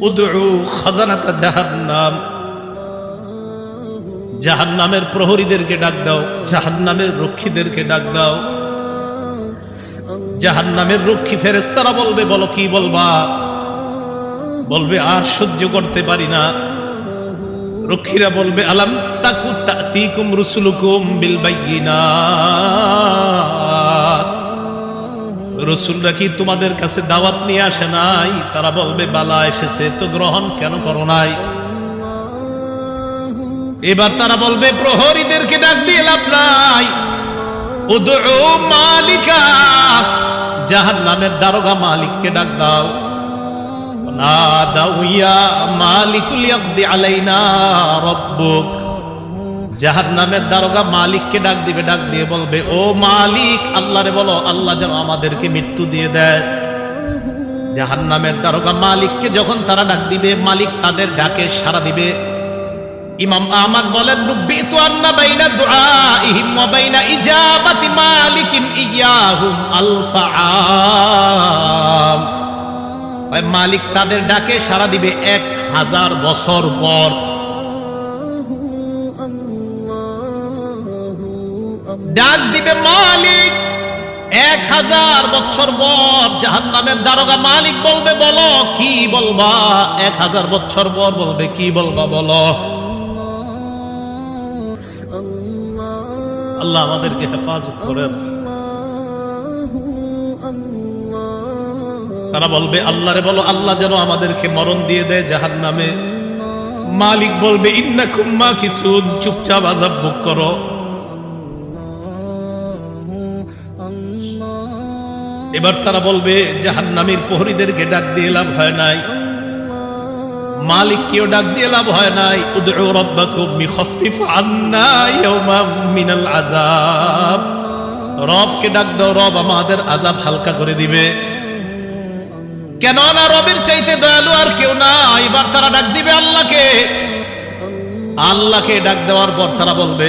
উদউ খাজানাতা জাহান্নাম। জাহান্নামের প্রহরীদেরকে ডাক দাও, জাহান্নামের রক্ষীদেরকে ডাক দাও। জাহান্নামের রক্ষী ফেরেস্তারা বলবে, বলো কি বলবা? বলবে, আর সহ্য করতে পারি না। রক্ষীরা বলবে, আলাম তাকু তাতিকুম রুসুলুকুম বিল বাইয়িনাত রসুলরা কি তোমাদের কাছে দাওয়াত নিয়ে আসে নাই? তারা বলবে, বালা এসেছে, তো গ্রহণ কেন করো নাই? এবার তারা বলবে, প্রহরীদেরকে ডাক দিয়ে লাভ নাই। মালিকা জাহান নামের দারোগা মালিককে ডাক দাও। না দাও ইয়া মালিকুল আলাইনা রব্বুক। জাহান নামের দারোগা মালিককে ডাক দিবে, ডাক দিয়ে বলবে, ও মালিক, আল্লাহরে বলো, আল্লাহ যেন আমাদেরকে মৃত্যু দিয়ে দেয়। জাহান নামের দারোগা মালিককে যখন তারা ডাক দিবে, মালিক তাদের ডাকে সারা দিবে। ইমাম আহমদ বলেন, রুব্বিতু আন্না বাইনা দুআইহিম ওয়া বাইনা ইজাবাতি মালিকিন ইয়াহুম আলফা মালিক তাদের ডাকে সারা দিবে এক হাজার বছর পর। ডাক দিবে মালিক। এক হাজার বছর পর জাহান নামের দারোগা মালিক বলবে, বলো, কি বলবা? এক হাজার বছর পর বলবে, কি বলবা, বলো? আল্লাহ আমাদেরকে হেফাজত করেন। তারা বলবে, আল্লাহরে বলো, আল্লাহ যেন আমাদেরকে মরণ দিয়ে দেয় জাহান নামে মালিক বলবে ইন্না কুম্মা কিছু চুপচাপ আজাব বুক করো। এবার তারা বলবে জাহান নামের প্রহরীদেরকে ডাক দিয়ে লাভ হয় নাই। মালিক কেউ ডাক দিয়ে লাভ হয় নাই। উদউ রাব্বাকুম মিখাফফিফ আন্না ইয়াওমাম মিনাল আযাব। রবকে ডাক দাও, রব আমাদের আযাব হালকা করে দিবে। কেন না রবের চাইতে দয়ালু আর কেউ না এবার তারা ডাক দিবে আল্লাহকে। আল্লাহকে ডাক দেওয়ার পর তারা বলবে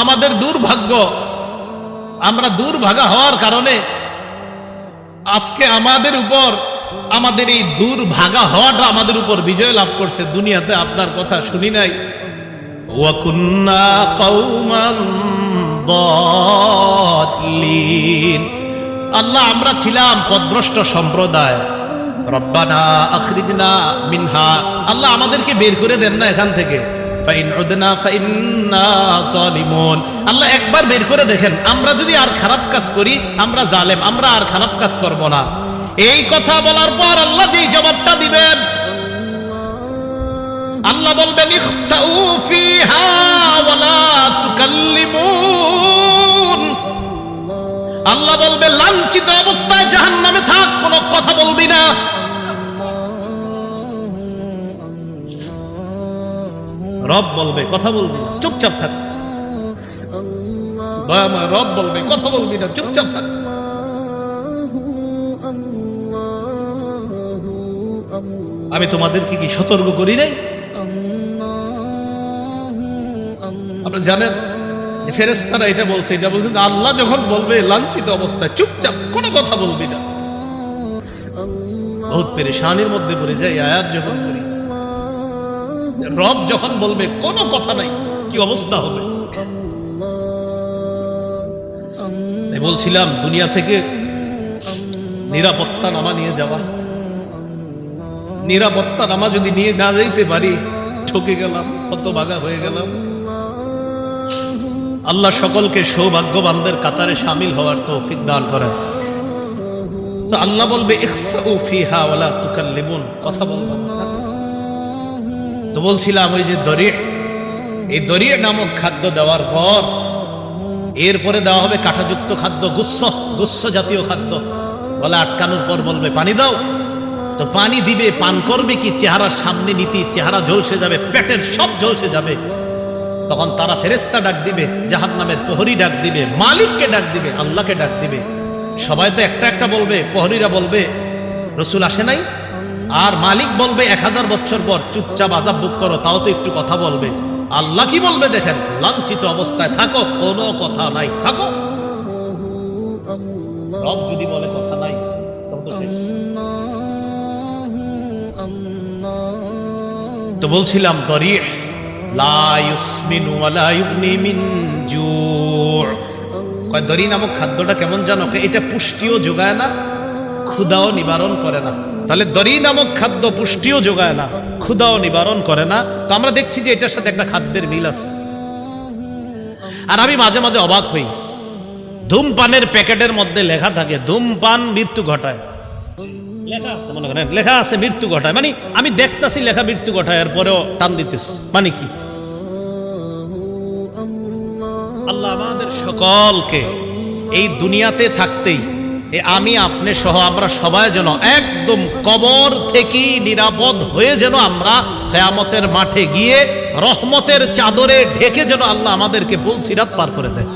আমাদের দুর্ভাগ্য। আমরা দুর্ভাগা হওয়ার কারণে আজকে আমাদের উপর, আমাদের এই দুর্ভাগা হওয়াটা আমাদের উপর বিজয় লাভ করছে। দুনিয়াতে আপনার কথা শুনি নাই। আল্লাহ, আমরা ছিলাম পদভ্রষ্ট সম্প্রদায়। রব্বানা আখরিজনা মিনহা। আল্লাহ আমাদেরকে বের করে দেন না এখান থেকে। আল্লাহ একবার বের করে দেখেন, আমরা যদি আর খারাপ কাজ করি, আমরা জালেম, আমরা আর খারাপ কাজ করব না। এই কথা বলার পর আল্লাহ যেই জবাবটা দিবেন, আল্লাহ বলবেন আল্লাহ বলবে, লাঞ্ছিত অবস্থায় জাহান্নামে থাক, কোনো কথা বলবি না। রব বলবে, কথা বলবি না, চুপচাপ থাক। রব বলবে, কথা বলবি না, চুপচাপ থাক। আমি তোমাদেরকে কি সতর্ক করি নাই? আপনি জানেন ফেরেস্তারা এটা বলছে এটা বলছে আল্লাহ যখন বলবে, লাঞ্ছিত অবস্থায় চুপচাপ কোনো কথা বলবি না। বহুত পেরেশানির মধ্যে পড়ে যাই আয়াত যখন করি রব যখন বলবে, কোনো কথা নাই, কি অবস্থা হবে? বলছিলাম, দুনিয়া থেকে নিরাপত্তা নামা নিয়ে যাওয়া। নিরাপত্তা নামা যদি নিয়ে না যাইতে পারি, ঠকে গেলাম কত বাগা হয়ে গেলাম। আল্লাহ সকলকে সৌভাগ্যবানদের কাতারে সামিল হওয়ার তৌফিক দান করেন। তো আল্লাহ বলবে কথা বলব। তো বলছিলাম, ওই যে দরিয়ে এই দরিয়ে নামক খাদ্য দেওয়ার পর, এরপরে দেওয়া হবে কাঁটাযুক্ত খাদ্য গুচ্ছ গুচ্ছ জাতীয় খাদ্য। বলে আটকানোর পর বলবে, পানি দাও। তো পানি দিবে, পান করবে কি? চেহারার সামনে নীতি, চেহারা ঝলসে যাবে, পেটের সব ঝলসে যাবে। তখন তারা ফেরেস্তা ডাক দিবে জাহান নামের প্রহরী ডাক দিবে, মালিককে ডাক দিবে, আল্লাহকে ডাক দিবে। সবাই তো একটা একটা বলবে, প্রহরীরা বলবে, রসুল আসে নাই? আর মালিক বলবে, এক হাজার বছর পর চুপচাপ আজাব বুক করো, তাও তো একটু কথা বলবে। আল্লাহ কি বলবে দেখেন, লাঞ্ছিত অবস্থায় থাকো, কোনো কথা নাই, থাকো। রব যদি বলে কথা নাই তো বলছিলাম মিন দরি নামক খাদ্যটা কেমন জানো? এটা পুষ্টিও যোগায় না ক্ষুদাও নিবারণ করে না। তাহলে দরি নামক খাদ্য পুষ্টিও যোগায় না, ক্ষুদাও নিবারণ করে না। তো আমরা দেখছি যে এটার সাথে একটা খাদ্যের মিল আছে। আর আমি মাঝে মাঝে অবাক হই। ধূমপানের প্যাকেটের মধ্যে লেখা থাকে, ধূমপান মৃত্যু ঘটায়। লেখা আছে, মনে করেন, লেখা আছে, মৃত্যু ঘটায়। মানে আমি দেখতাছি লেখা মৃত্যু ঘটায় এর পরেও টান দিতেছি। মানে কি? আল্লাহ আমাদের সকলকে এই দুনিয়াতে থাকতেই আমি আপনি সহ আমরা সবাই যেন একদম কবর থেকেই নিরাপদ হয়ে যেন আমরা কেয়ামতের মাঠে গিয়ে রহমতের চাদরে ঢেকে যেন আল্লাহ আমাদেরকে বলসিরাত পার করে দেয়।